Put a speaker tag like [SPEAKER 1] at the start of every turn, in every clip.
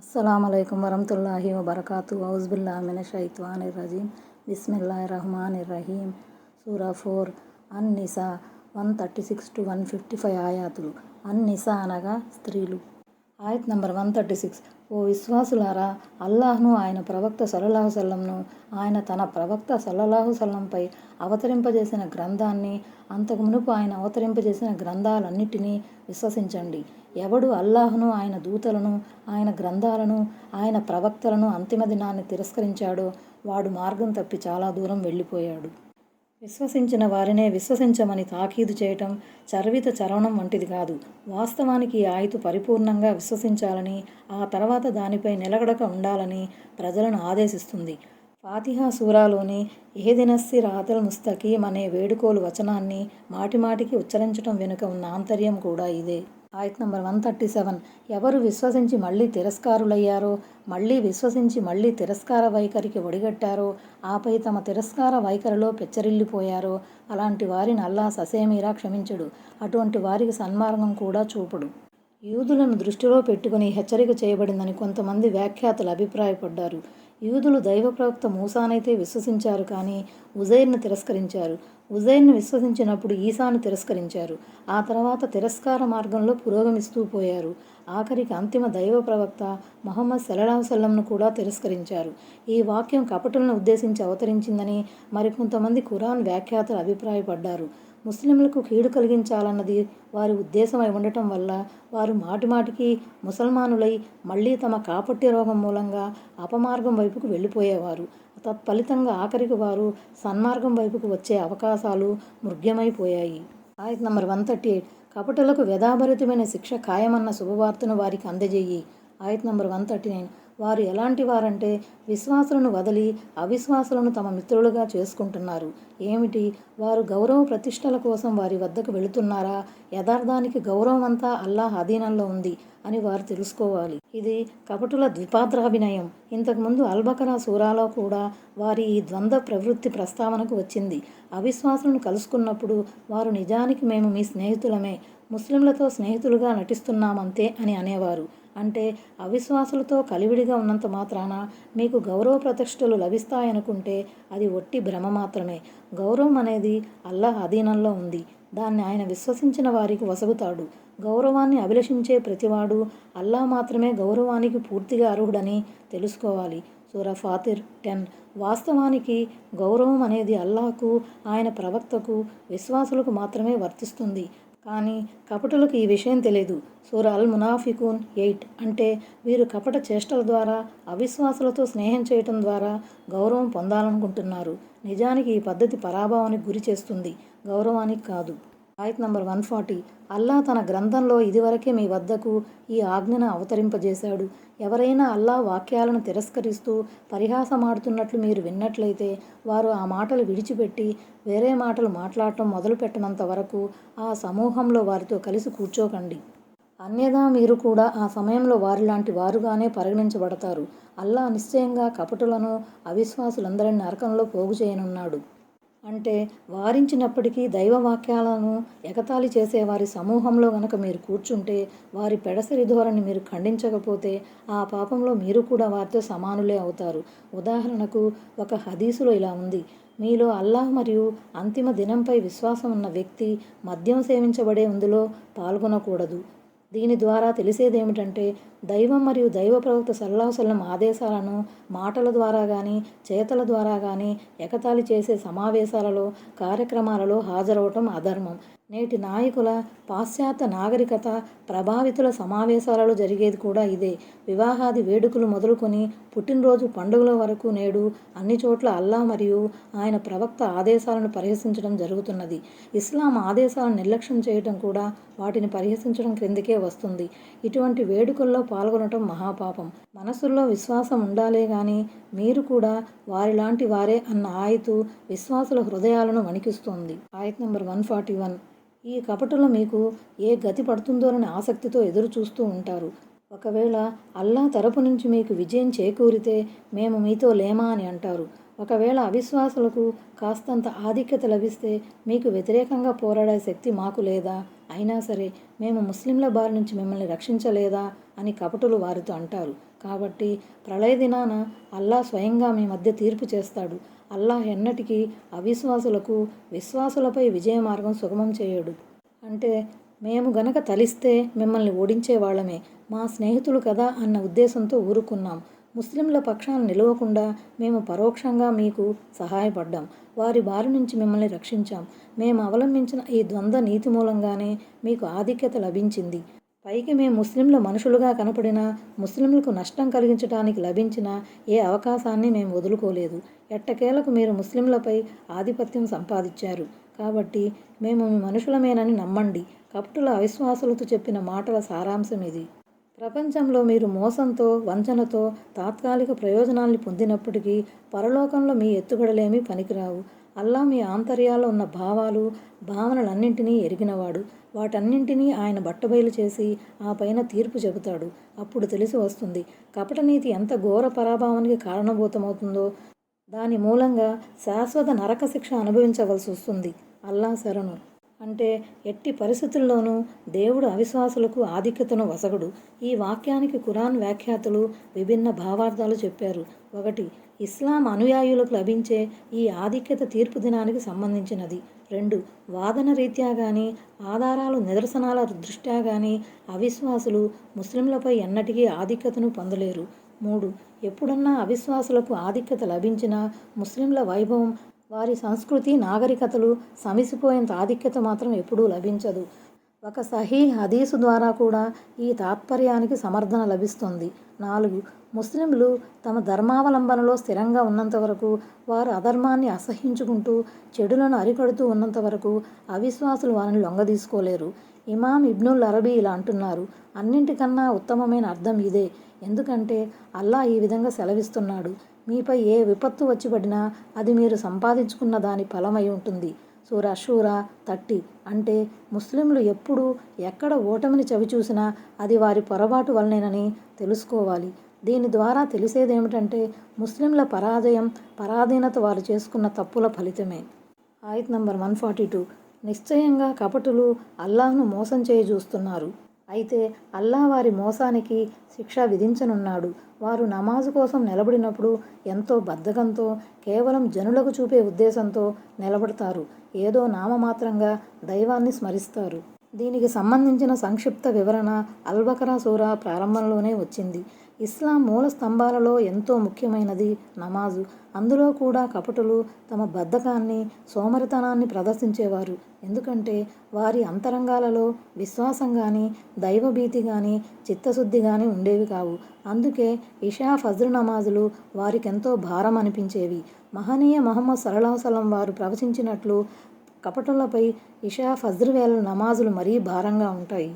[SPEAKER 1] అస్సలం వరహతుల్లాహి వబర్కాతు ఔజ్బిల్లా మిన షైత్వాన్ రజీం బిస్మిల్లా రహమాన్ రహీం సూరా ఫోర్ అన్ Nisa one thirty six two one fifty five ఆయాతులు అన్ నిసా అనగా స్త్రీలు ఆయత్ నంబర్ వన్ థర్టీ సిక్స్. ఓ విశ్వాసులారా అల్లాహ్ను ఆయన ప్రవక్త సల్లల్లాహు సల్లంను ఆయన తన ప్రవక్త సల్లల్లాహు సల్లంపై అవతరింపజేసిన గ్రంథాన్ని అంతకు మునుపు ఆయన అవతరింపజేసిన గ్రంథాలన్నిటినీ విశ్వసించండి. ఎవడు అల్లాహ్ను ఆయన దూతలను ఆయన గ్రంథాలను ఆయన ప్రవక్తలను అంతిమ దినాన్ని తిరస్కరించాడో వాడు మార్గం తప్పి చాలా దూరం వెళ్ళిపోయాడు. విశ్వసించిన వారినే విశ్వసించమని తాకీదు చేయటం చర్విత చరవణం వంటిది కాదు. వాస్తవానికి ఆయుతు పరిపూర్ణంగా విశ్వసించాలని ఆ తర్వాత దానిపై నిలగడక ఉండాలని ప్రజలను ఆదేశిస్తుంది. ఫాతిహా సూరాలోని ఏదినస్సి రాతల్ ముస్తకీం అనే వేడుకోలు వచనాన్ని మాటిమాటికి ఉచ్చరించటం వెనుక ఉన్న ఆంతర్యం కూడా ఇదే. ఆయత్ నంబర్ వన్ థర్టీ సెవెన్. ఎవరు విశ్వసించి మళ్ళీ తిరస్కారులయ్యారో మళ్ళీ విశ్వసించి మళ్ళీ తిరస్కార వైఖరికి ఒడిగట్టారో ఆపై తమ తిరస్కార వైఖరిలో పెచ్చరిల్లిపోయారో అలాంటి వారిని అల్లా ససేమీరా క్షమించడు. అటువంటి వారికి సన్మార్గం కూడా చూపడు. యూదులను దృష్టిలో పెట్టుకుని హెచ్చరిక చేయబడిందని కొంతమంది వ్యాఖ్యాతలు అభిప్రాయపడ్డారు. యూదులు దైవ ప్రవక్త మూసానైతే విశ్వసించారు కానీ ఉజైర్ను తిరస్కరించారు. ఉజైర్ను విశ్వసించినప్పుడు ఈసాను తిరస్కరించారు. ఆ తర్వాత తిరస్కార మార్గంలో పురోగమిస్తూ పోయారు. ఆఖరికి అంతిమ దైవ ప్రవక్త మొహమ్మద్ సల్లాహు సల్లంను కూడా తిరస్కరించారు. ఈ వాక్యం కపటులను ఉద్దేశించి అవతరించిందని మరికొంతమంది ఖురాన్ వ్యాఖ్యాతలు అభిప్రాయపడ్డారు. ముస్లింలకు కీడు కలిగించాలన్నది వారి ఉద్దేశమై ఉండటం వల్ల వారు మాటిమాటికి ముసల్మానులై మళ్ళీ తమ కాపట్టి రోగం మూలంగా అపమార్గం వైపుకు వెళ్ళిపోయేవారు. తత్ఫలితంగా ఆఖరికి వారు సన్మార్గం వైపుకు వచ్చే అవకాశాలు మృగ్యమైపోయాయి. ఆయత్ నంబర్ వన్ థర్టీ ఎయిట్. కపటలకు వ్యధాభరితమైన శిక్ష ఖాయమన్న శుభవార్తను వారికి అందజేయి. ఆయత్ నంబర్ వన్ థర్టీ నైన్. వారు ఎలాంటి వారంటే విశ్వాసులను వదిలి అవిశ్వాసులను తమ మిత్రులుగా చేసుకుంటున్నారు. ఏమిటి? వారు గౌరవ ప్రతిష్టల కోసం వారి వద్దకు వెళుతున్నారా? యథార్థానికి గౌరవం అంతా అల్లాహ్ అధీనంలో ఉంది అని వారు తెలుసుకోవాలి. ఇది కపటుల ద్విపాత్రాభినయం. ఇంతకుముందు అల్బకరా సూరాలో కూడా వారి ఈ ద్వంద్వ ప్రవృత్తి ప్రస్తావనకు వచ్చింది. అవిశ్వాసులను కలుసుకున్నప్పుడు వారు నిజానికి మేము మీ స్నేహితులమే. ముస్లింలతో స్నేహితులుగా నటిస్తున్నామంతే అని అనేవారు. అంటే అవిశ్వాసులతో కలివిడిగా ఉన్నంత మాత్రాన మీకు గౌరవ ప్రతిష్టలు లభిస్తాయనుకుంటే అది ఒట్టి భ్రమ మాత్రమే. గౌరవం అనేది అల్లాహ్ అధీనంలో ఉంది. దాన్ని ఆయన విశ్వసించిన వారికి వసగుతాడు. గౌరవాన్ని అభిలషించే ప్రతివాడు అల్లా మాత్రమే గౌరవానికి పూర్తిగా అర్హుడని తెలుసుకోవాలి. సూరా ఫాతిర్ టెన్. వాస్తవానికి గౌరవం అనేది అల్లాహకు ఆయన ప్రవక్తకు విశ్వాసులకు మాత్రమే వర్తిస్తుంది. కానీ కపటులకు ఈ విషయం తెలియదు సూర అల్ మునాఫికూన్ ఎయిట్ అంటే వీరు కపట చేష్టల ద్వారా అవిశ్వాసులతో స్నేహం చేయటం ద్వారా గౌరవం పొందాలనుకుంటున్నారు. నిజానికి ఈ పద్ధతి పరాభవానికి గురి చేస్తుంది. గౌరవానికి కాదు. ఆయత్ నంబర్ వన్ ఫార్టీ. అల్లా తన గ్రంథంలో ఇదివరకే మీ వద్దకు ఈ ఆజ్ఞను అవతరింపజేశాడు. ఎవరైనా అల్లా వాక్యాలను తిరస్కరిస్తూ పరిహాసమాడుతున్నట్లు మీరు విన్నట్లయితే వారు ఆ మాటలు విడిచిపెట్టి వేరే మాటలు మాట్లాడటం మొదలుపెట్టనంత వరకు ఆ సమూహంలో వారితో కలిసి కూర్చోకండి. అన్యదా మీరు కూడా ఆ సమయంలో వారిలాంటి వారుగానే పరిగణించబడతారు. అల్లా నిశ్చయంగా కపటులను అవిశ్వాసులందరినీ నరకంలో పోగు చేయనున్నాడు. అంటే వారించినప్పటికీ దైవవాక్యాలను ఎగతాళి చేసే వారి సమూహంలో గనక మీరు కూర్చుంటే వారి పెడసరి ధోరణి మీరు ఖండించకపోతే ఆ పాపంలో మీరు కూడా వారితో సమానులే అవుతారు. ఉదాహరణకు ఒక హదీసులో ఇలా ఉంది. మీలో అల్లాహ్ మరియు అంతిమ దినంపై విశ్వాసం ఉన్న వ్యక్తి మద్యం సేవించబడే అందులో పాల్గొనకూడదు. దీని ద్వారా తెలిసేదేమిటంటే దైవం మరియు దైవ ప్రవక్త సల్లాహసలం ఆదేశాలను మాటల ద్వారా కానీ చేతల ద్వారా కానీ ఎగతాళి చేసే సమావేశాలలో కార్యక్రమాలలో హాజరవటం అధర్మం. నేటి నాయకుల పాశ్చాత్య నాగరికత ప్రభావితుల సమావేశాలలో జరిగేది కూడా ఇదే. వివాహాది వేడుకలు మొదలుకొని పుట్టినరోజు పండుగల వరకు నేడు అన్ని చోట్ల అల్లా మరియు ఆయన ప్రవక్త ఆదేశాలను పరిహసించడం జరుగుతున్నది. ఇస్లాం ఆదేశాలను నిర్లక్ష్యం చేయడం కూడా వాటిని పరిహసించడం క్రిందికే వస్తుంది. ఇటువంటి వేడుకల్లో పాల్గొనటం మహాపాపం. మనసుల్లో విశ్వాసం ఉండాలే కానీ మీరు కూడా వారిలాంటి వారే అన్న ఆయతు విశ్వాసుల హృదయాలను వణికిస్తోంది. ఆయత్ నెంబర్ వన్ ఫార్టీ వన్. ఈ కపటులు మీకు ఏ గతి పడుతుందోనని ఆసక్తితో ఎదురు చూస్తూ ఉంటారు. ఒకవేళ అల్లా తరపు నుంచి మీకు విజయం చేకూరితే మేము మీతో లేమా అని అంటారు. ఒకవేళ అవిశ్వాసులకు కాస్తంత ఆధిక్యత లభిస్తే మీకు వ్యతిరేకంగా పోరాడే శక్తి మాకు లేదా? అయినా సరే మేము ముస్లింల బారి నుంచి మిమ్మల్ని రక్షించలేదా? అని కపటులు వారితో అంటారు. కాబట్టి ప్రళయ దినాన అల్లా స్వయంగా మీ మధ్య తీర్పు చేస్తాడు. అల్లాహ్ ఎన్నటికీ అవిశ్వాసులకు విశ్వాసులపై విజయ మార్గం సుగమం చేయడు. అంటే మేము గనక తలిస్తే మిమ్మల్ని ఓడించేవాళ్ళమే మా స్నేహితులు కదా అన్న ఉద్దేశంతో ఊరుకున్నాం. ముస్లింల పక్షాన్ని నిలవకుండా మేము పరోక్షంగా మీకు సహాయపడ్డాం. వారి బారి నుంచి మిమ్మల్ని రక్షించాం. మేము అవలంబించిన ఈ ద్వంద్వ నీతి మూలంగానే మీకు ఆధిక్యత లభించింది. పైకి మేము ముస్లింల మనుషులుగా కనపడినా ముస్లింలకు నష్టం కలిగించడానికి లభించిన ఏ అవకాశాన్ని మేము వదులుకోలేదు. ఎట్టకేలకు మీరు ముస్లింలపై ఆధిపత్యం సంపాదించారు. కాబట్టి మేము మీ మనుషులమేనని నమ్మండి. కపటుల అవిశ్వాసులతో చెప్పిన మాటల సారాంశం ఇది. ప్రపంచంలో మీరు మోసంతో వంచనతో తాత్కాలిక ప్రయోజనాల్ని పొందినప్పటికీ పరలోకంలో మీ ఎత్తుగడలేమీ పనికిరావు. అల్లా మీ ఆంతర్యాల్లో ఉన్న భావాలు భావనలన్నింటినీ ఎరిగినవాడు. వాటన్నింటినీ ఆయన బట్టబయలు చేసి ఆ పైన తీర్పు చెబుతాడు. అప్పుడు తెలిసి వస్తుంది కపటనీతి ఎంత ఘోర పరాభావానికి కారణభూతమవుతుందో. దాని మూలంగా శాశ్వత నరక శిక్ష అనుభవించవలసి వస్తుంది. అల్లా శరణు అంటే ఎట్టి పరిస్థితుల్లోనూ దేవుడు అవిశ్వాసులకు ఆధిక్యతను వసగడు. ఈ వాక్యానికి ఖురాన్ వ్యాఖ్యాతలు విభిన్న భావార్థాలు చెప్పారు. ఒకటి ఇస్లాం అనుయాయులకు లభించే ఈ ఆధిక్యత తీర్పు దినానికి సంబంధించినది. రెండు వాదన రీత్యా కానీ ఆధారాలు నిదర్శనాల దృష్ట్యా కానీ అవిశ్వాసులు ముస్లింలపై ఎన్నటికీ ఆధిక్యతను పొందలేరు. మూడు ఎప్పుడన్నా అవిశ్వాసులకు ఆధిక్యత లభించినా ముస్లింల వైభవం వారి సంస్కృతి నాగరికతలు సమిసిపోయేంత ఆధిక్యత మాత్రం ఎప్పుడూ లభించదు. ఒక సహీ హదీసు ద్వారా కూడా ఈ తాత్పర్యానికి సమర్థన లభిస్తుంది. నాలుగు ముస్లింలు తమ ధర్మావలంబనలో స్థిరంగా ఉన్నంత వరకు వారు అధర్మాన్ని అసహించుకుంటూ చెడులను అరికడుతూ ఉన్నంత వరకు అవిశ్వాసులు వారిని లొంగదీసుకోలేరు. ఇమాం ఇబ్నుల్ అరబీ ఇలా అంటున్నారు అన్నింటికన్నా ఉత్తమమైన అర్థం ఇదే. ఎందుకంటే అల్లా ఈ విధంగా సెలవిస్తున్నాడు. మీపై ఏ విపత్తు వచ్చిపడినా అది మీరు సంపాదించుకున్న దాని ఫలమై ఉంటుంది. సూర షూరా థర్టీ అంటే ముస్లింలు ఎప్పుడు ఎక్కడ ఓటమిని చవిచూసినా అది వారి పొరపాటు వలనేనని తెలుసుకోవాలి. దీని ద్వారా తెలిసేదేమిటంటే ముస్లింల పరాజయం పరాధీనత వారు చేసుకున్న తప్పుల ఫలితమే. ఆయత్ నంబర్ వన్ ఫార్టీ టూ. నిశ్చయంగా కపటులు అల్లాహ్ను మోసం చేయి చూస్తున్నారు. అయితే అల్లా వారి మోసానికి శిక్ష విధించనున్నాడు. వారు నమాజు కోసం నిలబడినప్పుడు ఎంతో బద్ధకంతో కేవలం జనులకు చూపే ఉద్దేశంతో నిలబడతారు. ఏదో నామమాత్రంగా దైవాన్ని స్మరిస్తారు. దీనికి సంబంధించిన సంక్షిప్త వివరణ అల్బకరా సూరా ప్రారంభంలోనే వచ్చింది. ఇస్లాం మూల స్తంభాలలో ఎంతో ముఖ్యమైనది నమాజు. అందులో కూడా కపటులు తమ బద్ధకాన్ని సోమరితనాన్ని ప్రదర్శించేవారు. ఎందుకంటే వారి అంతరంగాలలో విశ్వాసం కానీ దైవభీతి కానీ చిత్తశుద్ధి కానీ ఉండేవి కావు. అందుకే ఇషా ఫజ్ర్ నమాజులు వారికెంతో భారం అనిపించేవి. మహనీయ మహమ్మద్ సరళాసలం వారు ప్రవచించినట్లు కపటులపై ఇషా ఫజ్ర్ వేల నమాజులు మరీ భారంగా ఉంటాయి.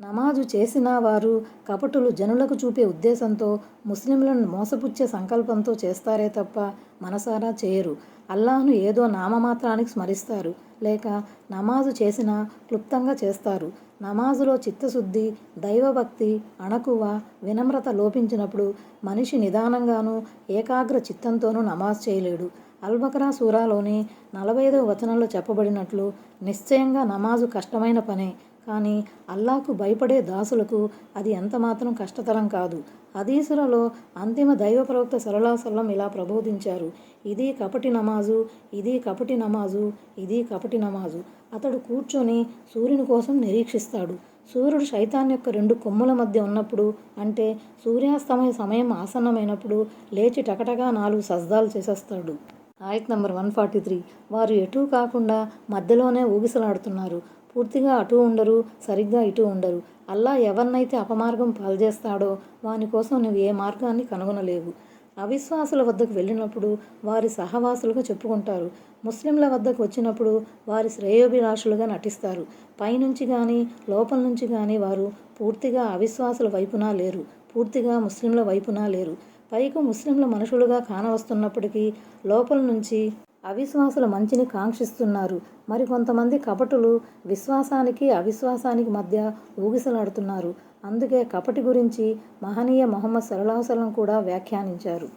[SPEAKER 1] నమాజు చేసిన వారు కపటులు జనులకు చూపే ఉద్దేశంతో ముస్లింలను మోసపుచ్చే సంకల్పంతో చేస్తారే తప్ప మనసారా చేయరు. అల్లాహ్ను ఏదో నామమాత్రానికి స్మరిస్తారు. లేక నమాజు చేసినా క్లుప్తంగా చేస్తారు. నమాజులో చిత్తశుద్ధి దైవభక్తి అణకువ వినమ్రత లోపించినప్పుడు మనిషి నిదానంగానూ ఏకాగ్ర చిత్తంతోనూ నమాజ్ చేయలేడు. అల్బకరా సూరాలోని నలభై ఐదవ వచనంలో చెప్పబడినట్లు నిశ్చయంగా నమాజు కష్టమైన పనే. కానీ అల్లాకు భయపడే దాసులకు అది ఎంతమాత్రం కష్టతరం కాదు. హదీసులలో అంతిమ దైవ ప్రవక్త సరళాసల్లం ఇలా ప్రబోధించారు. ఇది కపటి నమాజు ఇది కపటి నమాజు ఇది కపటి నమాజు. అతడు కూర్చొని సూర్యుని కోసం నిరీక్షిస్తాడు. సూర్యుడు శైతాన్ యొక్క రెండు కొమ్ముల మధ్య ఉన్నప్పుడు అంటే సూర్యాస్తమయ సమయం ఆసన్నమైనప్పుడు లేచి టకటగా నాలుగు సజ్దాలు చేసేస్తాడు. ఆయత్ నంబర్ వన్ ఫార్టీ త్రీ. వారు ఎటూ కాకుండా మధ్యలోనే ఊగిసలాడుతున్నారు. పూర్తిగా అటు ఉండరు సరిగ్గా ఇటు ఉండరు. అల్లా ఎవరినైతే అపమార్గం పాల్చేస్తాడో వాని కోసం నువ్వు ఏ మార్గాన్ని కనుగొనలేవు. అవిశ్వాసుల వద్దకు వెళ్ళినప్పుడు వారి సహవాసులుగా చెప్పుకుంటారు. ముస్లింల వద్దకు వచ్చినప్పుడు వారి శ్రేయోభిలాషులుగా నటిస్తారు. పైనుంచి కానీ లోపల నుంచి కానీ వారు పూర్తిగా అవిశ్వాసుల వైపున లేరు. పూర్తిగా ముస్లింల వైపున లేరు. పైకి ముస్లింల మనుషులుగా కానవస్తున్నప్పటికీ లోపల నుంచి అవిశ్వాసుల మంచిని కాంక్షిస్తున్నారు. మరికొంతమంది కపటులు విశ్వాసానికి అవిశ్వాసానికి మధ్య ఊగిసలాడుతున్నారు. అందుకే కపటి గురించి మహనీయ మొహమ్మద్ సరళాసలం కూడా వ్యాఖ్యానించారు.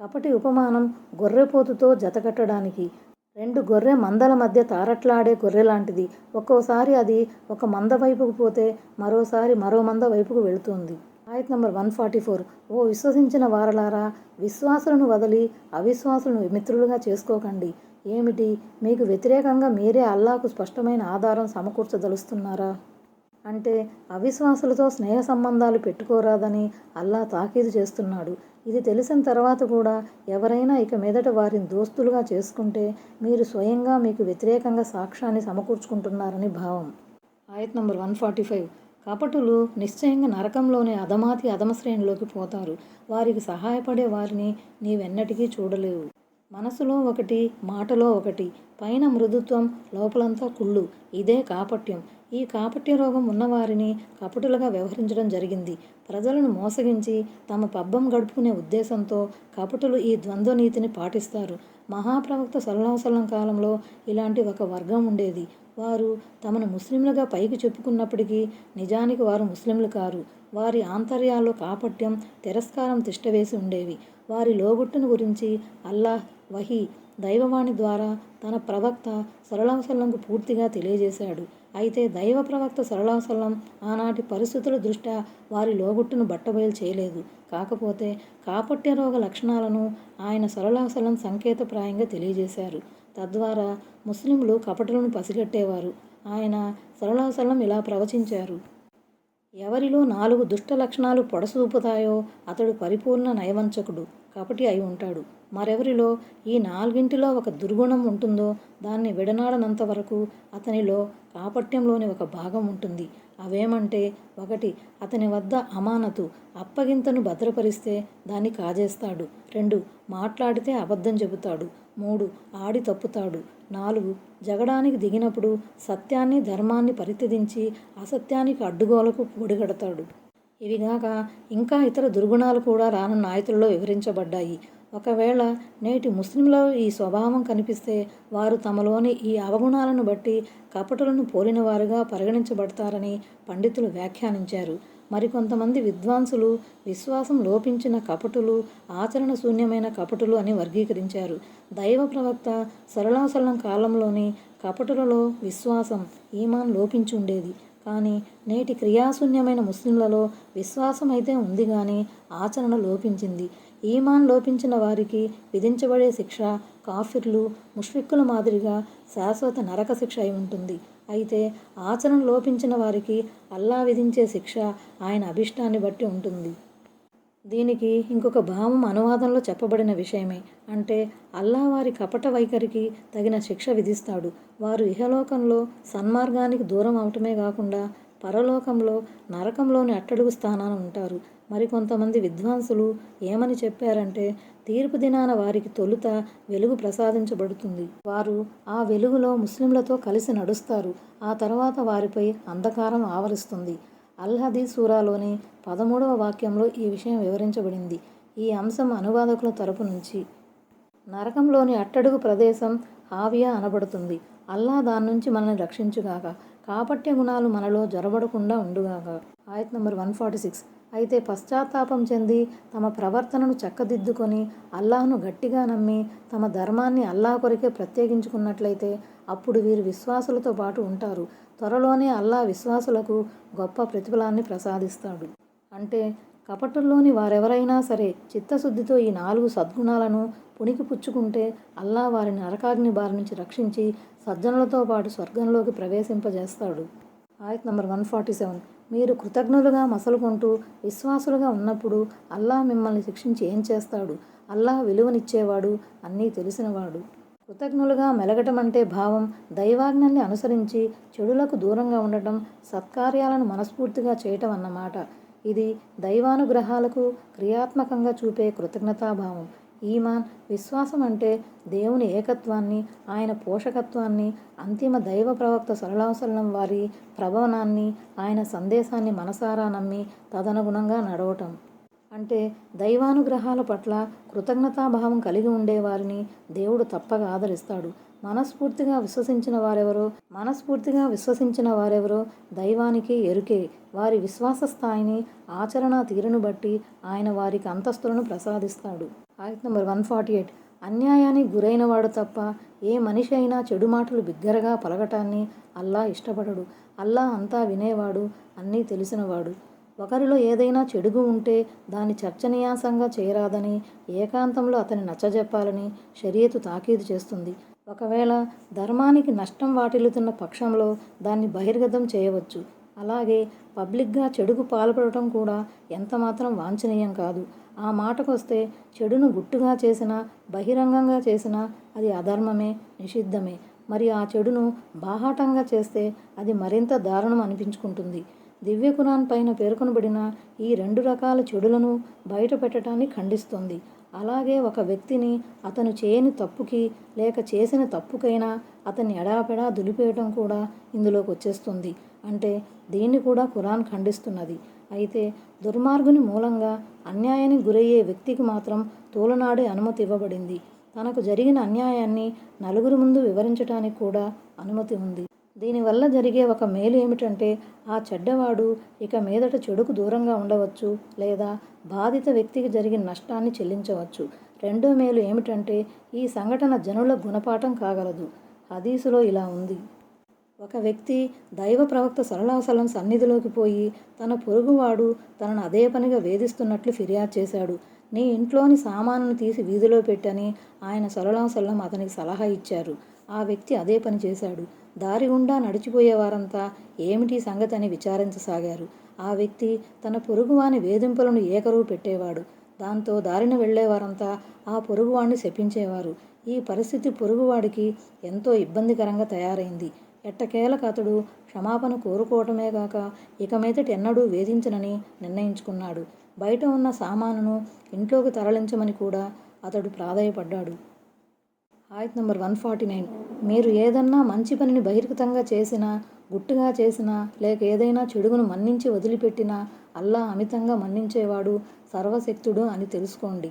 [SPEAKER 1] కపటి ఉపమానం గొర్రెపోతుతో జతకట్టడానికి. రెండు గొర్రె మందల మధ్య తారట్లాడే గొర్రె లాంటిది. ఒక్కోసారి అది ఒక మంద వైపుకు పోతే మరోసారి మరో మంద వైపుకు వెళుతుంది. ఆయత్ నంబర్ వన్ ఫార్టీ ఫోర్. ఓ విశ్వసించిన వారలారా విశ్వాసులను వదిలి అవిశ్వాసులను మిత్రులుగా చేసుకోకండి. ఏమిటి? మీకు వ్యతిరేకంగా మీరే అల్లాకు స్పష్టమైన ఆధారం సమకూర్చదలుస్తున్నారా? అంటే అవిశ్వాసులతో స్నేహ సంబంధాలు పెట్టుకోరాదని అల్లా తాకీదు చేస్తున్నాడు. ఇది తెలిసిన తర్వాత కూడా ఎవరైనా ఇక మీదట వారిని దోస్తులుగా చేసుకుంటే మీరు స్వయంగా మీకు వ్యతిరేకంగా సాక్ష్యాన్ని సమకూర్చుకుంటున్నారని భావం. ఆయత్ నంబర్ వన్ ఫార్టీ ఫైవ్. కపటులు నిశ్చయంగా నరకంలోని అధమాతి అధమ శ్రేణిలోకి పోతారు. వారికి సహాయపడే వారిని నీవెన్నటికీ చూడలేవు. మనసులో ఒకటి మాటలో ఒకటి పైన మృదుత్వం లోపలంతా కుళ్ళు. ఇదే కాపట్యం. ఈ కాపట్య రోగం ఉన్నవారిని కపటులుగా వ్యవహరించడం జరిగింది. ప్రజలను మోసగించి తమ పబ్బం గడుపుకునే ఉద్దేశంతో కపటులు ఈ ద్వంద్వ నీతిని పాటిస్తారు. మహాప్రవక్త సల్లాసలం కాలంలో ఇలాంటి ఒక వర్గం ఉండేది. వారు తమను ముస్లింలుగా పైకి చెప్పుకున్నప్పటికీ నిజానికి వారు ముస్లింలు కారు. వారి ఆంతర్యాల్లో కాపట్యం తిరస్కారం తిష్టవేసి ఉండేవి. వారి లోగుట్టును గురించి అల్లాహ్ వహీ దైవవాణి ద్వారా తన ప్రవక్త సరళాసల్లంకు పూర్తిగా తెలియజేశాడు. అయితే దైవ ప్రవక్త సరళాసల్లం ఆనాటి పరిస్థితుల దృష్ట్యా వారి లోగుట్టును బట్టబయలు చేయలేదు. కాకపోతే కాపట్య రోగ లక్షణాలను ఆయన సరళాసలం సంకేతప్రాయంగా తెలియజేశారు. తద్వారా ముస్లింలు కపటలను పసిగట్టేవారు. ఆయన సరళాసలం ఇలా ప్రవచించారు. ఎవరిలో నాలుగు దుష్ట లక్షణాలు పొడసూపుతాయో అతడు పరిపూర్ణ నయవంచకుడు కపటి అయి ఉంటాడు. మరెవరిలో ఈ నాలుగింటిలో ఒక దుర్గుణం ఉంటుందో దాన్ని విడనాడనంత వరకు అతనిలో కాపట్యంలోని ఒక భాగం ఉంటుంది. అవేమంటే ఒకటి అతని వద్ద అమానతు అప్పగింతను భద్రపరిస్తే దాన్ని కాజేస్తాడు. రెండు మాట్లాడితే అబద్ధం చెబుతాడు. మూడు ఆడి తప్పుతాడు. నాలుగు జగడానికి దిగినప్పుడు సత్యాన్ని ధర్మాన్ని పరిత్యజించి అసత్యానికి అడ్డుగోలకు పొడిగడతాడు ఇవిగాక ఇంకా ఇతర దుర్గుణాలు కూడా రానున్న ఆయతుల్లో వివరించబడ్డాయి. ఒకవేళ నేటి ముస్లింలో ఈ స్వభావం కనిపిస్తే వారు తమలోని ఈ అవగుణాలను బట్టి కపటులను పోలినవారుగా పరిగణించబడతారని పండితులు వ్యాఖ్యానించారు. మరికొంతమంది విద్వాంసులు విశ్వాసం లోపించిన కపటులు ఆచరణ శూన్యమైన కపటులు అని వర్గీకరించారు. దైవ ప్రవక్త సరళాసరళం కాలంలోని కపటులలో విశ్వాసం ఈమాన్ లోపించి ఉండేది. కానీ నేటి క్రియాశూన్యమైన ముస్లింలలో విశ్వాసం అయితే ఉంది కానీ ఆచరణ లోపించింది. ఈమాన్ లోపించిన వారికి విధించబడే శిక్ష కాఫిర్లు ముష్ఫిక్కుల మాదిరిగా శాశ్వత నరక శిక్ష అయి ఉంటుంది. అయితే ఆచరణ లోపించిన వారికి అల్లా విధించే శిక్ష ఆయన అభిష్టాన్ని బట్టి ఉంటుంది. దీనికి ఇంకొక భావం అనువాదంలో చెప్పబడిన విషయమే. అంటే అల్లా వారి కపట వైఖరికి తగిన శిక్ష విధిస్తాడు. వారు ఇహలోకంలో సన్మార్గానికి దూరం అవటమే కాకుండా పరలోకంలో నరకంలోని అట్టడుగు స్థానాన ఉంటారు. మరికొంతమంది విద్వాంసులు ఏమని చెప్పారంటే తీర్పు దినాన వారికి తొలుత వెలుగు ప్రసాదించబడుతుంది. వారు ఆ వెలుగులో ముస్లింలతో కలిసి నడుస్తారు. ఆ తర్వాత వారిపై అంధకారం ఆవరిస్తుంది. అల్హదీ సూరాలోని పదమూడవ వాక్యంలో ఈ విషయం వివరించబడింది. ఈ అంశం అనువాదకుల తరపు నుంచి. నరకంలోని అట్టడుగు ప్రదేశం హావియా అనబడుతుంది. అల్లా దాని నుంచి మనల్ని రక్షించుగాక. కాపట్య గుణాలు మనలో జొరబడకుండా ఉండుగాక. ఆయత్ నంబర్ వన్ ఫార్టీ సిక్స్. అయితే పశ్చాత్తాపం చెంది తమ ప్రవర్తనను చక్కదిద్దుకొని అల్లాహ్ను గట్టిగా నమ్మి తమ ధర్మాన్ని అల్లా కొరకే ప్రత్యేకించుకున్నట్లయితే అప్పుడు వీరు విశ్వాసులతో పాటు ఉంటారు. త్వరలోనే అల్లా విశ్వాసులకు గొప్ప ప్రతిఫలాన్ని ప్రసాదిస్తాడు. అంటే కపటుల్లోని వారెవరైనా సరే చిత్తశుద్ధితో ఈ నాలుగు సద్గుణాలను పుణికి పుచ్చుకుంటే అల్లా వారిని నరకాగ్ని బారి నుంచి రక్షించి సజ్జనులతో పాటు స్వర్గంలోకి ప్రవేశింపజేస్తాడు. ఆయత్ నంబర్ వన్ ఫార్టీ సెవెన్. మీరు కృతజ్ఞులుగా మసలుకుంటూ విశ్వాసులుగా ఉన్నప్పుడు అల్లాహ్ మిమ్మల్ని శిక్షించి ఏం చేస్తాడు? అల్లాహ్ విలువనిచ్చేవాడు అన్నీ తెలిసినవాడు. కృతజ్ఞులుగా మెలగటం అంటే భావం దైవాజ్ఞల్ని అనుసరించి చెడులకు దూరంగా ఉండటం సత్కార్యాలను మనస్ఫూర్తిగా చేయటం అన్నమాట. ఇది దైవానుగ్రహాలకు క్రియాత్మకంగా చూపే కృతజ్ఞతాభావం. ఈమాన్ విశ్వాసం అంటే దేవుని ఏకత్వాన్ని ఆయన పోషకత్వాన్ని అంతిమ దైవ ప్రవక్త సరళావసలం వారి ప్రభవనాన్ని ఆయన సందేశాన్ని మనసారా నమ్మి తదనుగుణంగా నడవటం. అంటే దైవానుగ్రహాల పట్ల కృతజ్ఞతాభావం కలిగి ఉండేవారిని దేవుడు తప్పక ఆదరిస్తాడు. మనస్ఫూర్తిగా విశ్వసించిన వారెవరో? మనస్ఫూర్తిగా విశ్వసించిన వారెవరో? దైవానికి ఎరుకే. వారి విశ్వాస స్థాయిని ఆచరణ తీరును బట్టి ఆయన వారికి అంతస్తులను ప్రసాదిస్తాడు. ఆయత్ నెంబర్ వన్ ఫార్టీ ఎయిట్. అన్యాయానికి గురైన వాడు తప్ప ఏ మనిషి అయినా చెడు మాటలు బిగ్గరగా పలకటాన్ని అల్లా ఇష్టపడడు. అల్లా అంతా వినేవాడు అన్నీ తెలిసినవాడు. ఒకరిలో ఏదైనా చెడుగు ఉంటే దాన్ని చర్చనీయాంశంగా చేయరాదని ఏకాంతంలో అతని నచ్చజెప్పాలని షరియతు తాకీదు చేస్తుంది. ఒకవేళ ధర్మానికి నష్టం వాటిల్లుతున్న పక్షంలో దాన్ని బహిర్గతం చేయవచ్చు. అలాగే పబ్లిక్గా చెడుకు పాల్పడటం కూడా ఎంతమాత్రం వాంఛనీయం కాదు. ఆ మాటకొస్తే చెడును గుట్టుగా చేసినా బహిరంగంగా చేసినా అది అధర్మమే నిషిద్ధమే. మరి ఆ చెడును బాహాటంగా చేస్తే అది మరింత దారుణం అనిపించుకుంటుంది. దివ్య కురాన్ పైన పేర్కొనబడిన ఈ రెండు రకాల చెడులను బయట పెట్టడాన్ని ఖండిస్తుంది. అలాగే ఒక వ్యక్తిని అతను చేయని తప్పుకి లేక చేసిన తప్పుకైనా అతన్ని ఎడాపెడా దులిపేయటం కూడా ఇందులోకి వచ్చేస్తుంది. అంటే దీన్ని కూడా ఖురాన్ ఖండిస్తున్నది. అయితే దుర్మార్గుని మూలంగా అన్యాయానికి గురయ్యే వ్యక్తికి మాత్రం తోలనాడే అనుమతి ఇవ్వబడింది. తనకు జరిగిన అన్యాయాన్ని నలుగురు ముందు వివరించడానికి కూడా అనుమతి ఉంది. దీనివల్ల జరిగే ఒక మేలు ఏమిటంటే ఆ చెడ్డవాడు ఇక మీదట చెడుకు దూరంగా ఉండవచ్చు లేదా బాధిత వ్యక్తికి జరిగిన నష్టాన్ని చెల్లించవచ్చు. రెండో మేలు ఏమిటంటే ఈ సంఘటన జనుల గుణపాఠం కాగలదు. హదీసులో ఇలా ఉంది. ఒక వ్యక్తి దైవ ప్రవక్త సరళాసలం సన్నిధిలోకి పోయి తన పొరుగువాడు తనను అదే పనిగా వేధిస్తున్నట్లు ఫిర్యాదు చేశాడు. నీ ఇంట్లోని సామాను తీసి వీధిలో పెట్టని ఆయన సరళాసలం అతనికి సలహా ఇచ్చారు. ఆ వ్యక్తి అదే పని చేశాడు. దారి గుండా నడిచిపోయేవారంతా ఏమిటి సంగతి అని విచారించసాగారు. ఆ వ్యక్తి తన పొరుగువాని వేధింపులను ఏకరువు పెట్టేవాడు. దాంతో దారిన వెళ్ళేవారంతా ఆ పొరుగువాడిని శపించేవారు. ఈ పరిస్థితి పొరుగువాడికి ఎంతో ఇబ్బందికరంగా తయారైంది. ఎట్టకేలకు అతడు క్షమాపణ కోరుకోవటమే కాక ఇక మీదట ఎన్నడూ వేధించనని నిర్ణయించుకున్నాడు. బయట ఉన్న సామానును ఇంట్లోకి తరలించమని కూడా అతడు ప్రాధాయపడ్డాడు. ఆయత్ నంబర్ వన్ ఫార్టీ నైన్. మీరు ఏదన్నా మంచి పనిని బహిర్గతంగా చేసినా గుట్టుగా చేసినా లేక ఏదైనా చెడుగును మన్నించి వదిలిపెట్టినా అల్లా అమితంగా మన్నించేవాడు సర్వశక్తుడు అని తెలుసుకోండి.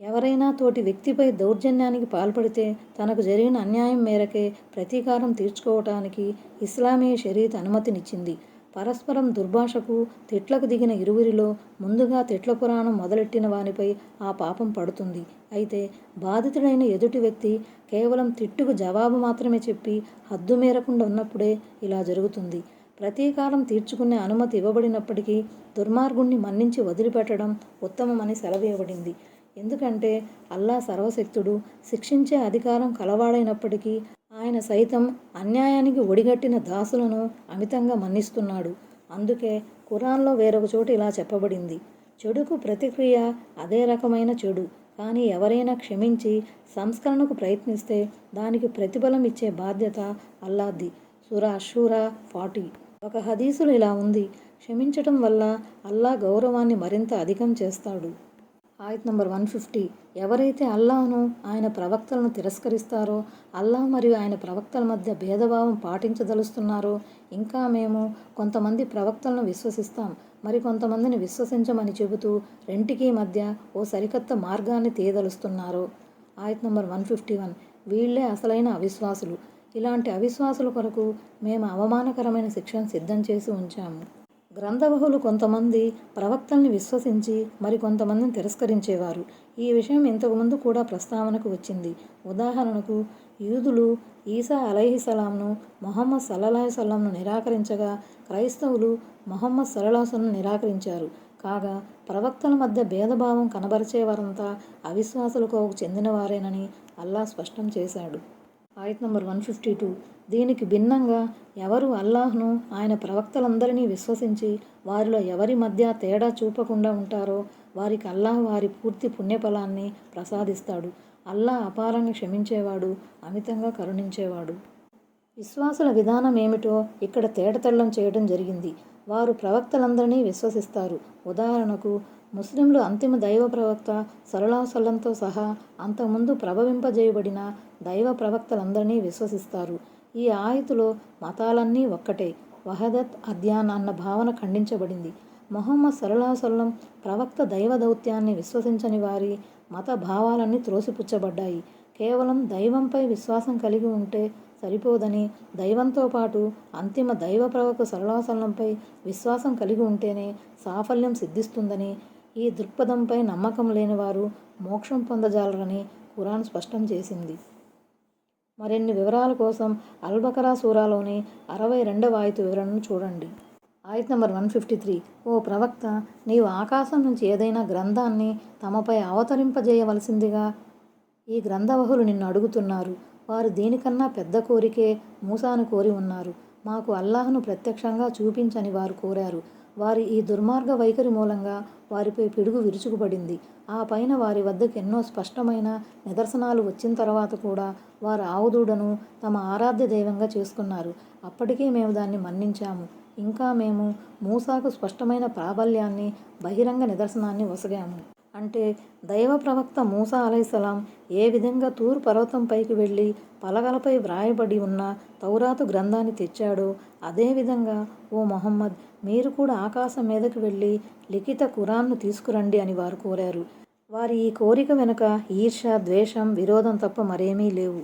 [SPEAKER 1] ఎవరైనా తోటి వ్యక్తిపై దౌర్జన్యానికి పాల్పడితే తనకు జరిగిన అన్యాయం మేరకే ప్రతీకారం తీర్చుకోవటానికి ఇస్లామీయ షరీత్ అనుమతినిచ్చింది. పరస్పరం దుర్భాషకు తిట్లకు దిగిన ఇరువురిలో ముందుగా తిట్ల పురాణం మొదలెట్టిన వానిపై ఆ పాపం పడుతుంది. అయితే బాధితుడైన ఎదుటి వ్యక్తి కేవలం తిట్టుకు జవాబు మాత్రమే చెప్పి హద్దు మేరకుండా ఉన్నప్పుడే ఇలా జరుగుతుంది. ప్రతీకారం తీర్చుకునే అనుమతి ఇవ్వబడినప్పటికీ దుర్మార్గుణ్ణి మన్నించి వదిలిపెట్టడం ఉత్తమమని సెలవివ్వబడింది ఎందుకంటే అల్లా సర్వశక్తుడు శిక్షించే అధికారం కలవాడైనప్పటికీ ఆయన సైతం అన్యాయానికి ఒడిగట్టిన దాసులను అమితంగా మన్నిస్తున్నాడు. అందుకే ఖురాన్లో వేరొక చోట ఇలా చెప్పబడింది. చెడుకు ప్రతిక్రియ అదే రకమైన చెడు. కానీ ఎవరైనా క్షమించి సంస్కరణకు ప్రయత్నిస్తే దానికి ప్రతిఫలం ఇచ్చే బాధ్యత అల్లాది సురా షూరా ఫార్టీ. ఒక హదీసులు ఇలా ఉంది. క్షమించటం వల్ల అల్లా గౌరవాన్ని మరింత అధికం చేస్తాడు. ఆయత్ నంబర్ వన్ ఫిఫ్టీ. ఎవరైతే అల్లాహ్ను ఆయన ప్రవక్తలను తిరస్కరిస్తారో అల్లాహ్ మరియు ఆయన ప్రవక్తల మధ్య భేదభావం పాటించదలుస్తున్నారో ఇంకా మేము కొంతమంది ప్రవక్తలను విశ్వసిస్తాం. మరి కొంతమందిని విశ్వసించమని చెబుతూ రెంటికి మధ్య ఓ సరికొత్త మార్గాన్ని తీయదలుస్తున్నారో. ఆయత్ నంబర్ వన్ ఫిఫ్టీ వన్. వీళ్ళే అసలైన అవిశ్వాసులు. ఇలాంటి అవిశ్వాసుల కొరకు మేము అవమానకరమైన శిక్షను సిద్ధం చేసి ఉంచాము. గ్రంథబహులు కొంతమంది ప్రవక్తల్ని విశ్వసించి మరికొంతమందిని తిరస్కరించేవారు. ఈ విషయం ఇంతకుముందు కూడా ప్రస్తావనకు వచ్చింది. ఉదాహరణకు యూదులు ఈసా అలైహిసలాంను మొహమ్మద్ సల్లాహసల్లంను నిరాకరించగా క్రైస్తవులు మొహమ్మద్ సల్లాహసలను నిరాకరించారు. కాగా ప్రవక్తల మధ్య భేదభావం కనబరిచేవారంతా అవిశ్వాసులకు చెందినవారేనని అల్లా స్పష్టం చేశాడు. ఆయత్ నంబర్ వన్ ఫిఫ్టీ టూ. దీనికి భిన్నంగా ఎవరు అల్లాహ్ను ఆయన ప్రవక్తలందరినీ విశ్వసించి వారిలో ఎవరి మధ్య తేడా చూపకుండా ఉంటారో వారికి అల్లాహ్ వారి పూర్తి పుణ్యఫలాన్ని ప్రసాదిస్తాడు. అల్లా అపారంగా క్షమించేవాడు అమితంగా కరుణించేవాడు. విశ్వాసుల విధానం ఏమిటో ఇక్కడ తేటతెల్లం చేయడం జరిగింది. వారు ప్రవక్తలందరినీ విశ్వసిస్తారు. ఉదాహరణకు ముస్లింలు అంతిమ దైవ ప్రవక్త సరళాసల్లంతో సహా అంతకుముందు ప్రభవింపజేయబడిన దైవ ప్రవక్తలందరినీ విశ్వసిస్తారు. ఈ ఆయుతులో మతాలన్నీ ఒక్కటే. వహదత్ అధ్యాన్ అన్న భావన ఖండించబడింది. మొహమ్మద్ సల్లాహసల్లం ప్రవక్త దైవ దౌత్యాన్ని విశ్వసించని వారి మత భావాలన్నీ త్రోసిపుచ్చబడ్డాయి. కేవలం దైవంపై విశ్వాసం కలిగి ఉంటే సరిపోదని దైవంతో పాటు అంతిమ దైవ ప్రవక్త సల్లాహసల్లంపై విశ్వాసం కలిగి ఉంటేనే సాఫల్యం సిద్ధిస్తుందని ఈ దృక్పథంపై నమ్మకం లేని వారు మోక్షం పొందజాలరని ఖురాన్ స్పష్టం చేసింది. మరిన్ని వివరాల కోసం అల్బకరా సూరాలోని అరవై రెండవ ఆయత వివరణను చూడండి. ఆయత్ నంబర్ వన్ ఫిఫ్టీ త్రీ. ఓ ప్రవక్త నీవు ఆకాశం నుంచి ఏదైనా గ్రంథాన్ని తమపై అవతరింపజేయవలసిందిగా ఈ గ్రంథవహులు నిన్ను అడుగుతున్నారు. వారు దీనికన్నా పెద్ద కోరికే మూసాను కోరి ఉన్నారు. మాకు అల్లాహ్ను ప్రత్యక్షంగా చూపించని వారు కోరారు. వారి ఈ దుర్మార్గ వైఖరి మూలంగా వారిపై పిడుగు విరుచుకుపడింది. ఆ పైన వారి వద్దకు ఎన్నో స్పష్టమైన నిదర్శనాలు వచ్చిన తర్వాత కూడా వారు ఆవుదూడను తమ ఆరాధ్య దైవంగా చేసుకున్నారు. అప్పటికే మేము దాన్ని మన్నించాము. ఇంకా మేము మూసాకు స్పష్టమైన ప్రాబల్యాన్ని బహిరంగ నిదర్శనాన్ని వసగాము. అంటే దైవ ప్రవక్త మూసా అలైసలాం ఏ విధంగా తూరు పర్వతంపైకి వెళ్ళి పలగలపై వ్రాయబడి ఉన్న తౌరాతు గ్రంథాన్ని తెచ్చాడో అదేవిధంగా ఓ మొహమ్మద్ మీరు కూడా ఆకాశం మీదకి వెళ్ళి లిఖిత ఖురాన్ను తీసుకురండి అని వారు కోరారు. వారి ఈ కోరిక వెనుక ఈర్ష ద్వేషం విరోధం తప్ప మరేమీ లేవు.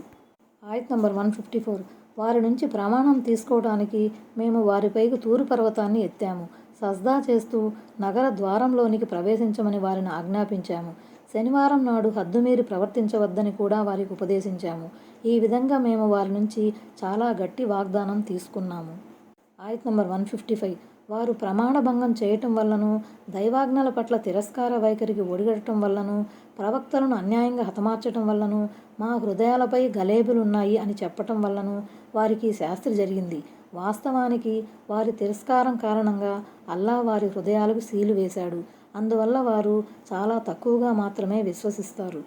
[SPEAKER 1] ఆయత్ నంబర్ వన్ ఫిఫ్టీ ఫోర్. వారి నుంచి ప్రమాణం తీసుకోవడానికి మేము వారిపైకి తూరు పర్వతాన్ని ఎత్తాము. సజ్దా చేస్తూ నగర ద్వారంలోనికి ప్రవేశించమని వారిని ఆజ్ఞాపించాము. శనివారం నాడు హద్దుమీరి ప్రవర్తించవద్దని కూడా వారికి ఉపదేశించాము. ఈ విధంగా మేము వారి నుంచి చాలా గట్టి వాగ్దానం తీసుకున్నాము. ఆయత్ నంబర్ వన్ ఫిఫ్టీ ఫైవ్. వారు ప్రమాణభంగం చేయటం వల్లను దైవాజ్ఞల పట్ల తిరస్కార వైఖరికి ఒడిగడటం వల్లను ప్రవక్తలను అన్యాయంగా హతమార్చటం వల్లను మా హృదయాలపై గలేబులున్నాయి అని చెప్పటం వల్లను వారికి శాస్త్రి జరిగింది. వాస్తవానికి వారి తిరస్కారం కారణంగా అల్లా వారి హృదయాలకు సీలు వేశాడు. అందువల్ల వారు చాలా తక్కువగా మాత్రమే విశ్వసిస్తారు.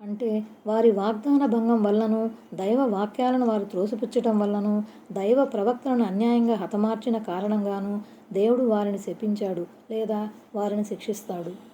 [SPEAKER 1] అంటే వారి వాగ్దాన భంగం వల్లను దైవ వాక్యాలను వారు త్రోసిపుచ్చటం వల్లను దైవ ప్రవక్తలను అన్యాయంగా హతమార్చిన కారణంగాను దేవుడు వారిని శపించాడు లేదా వారిని శిక్షిస్తాడు.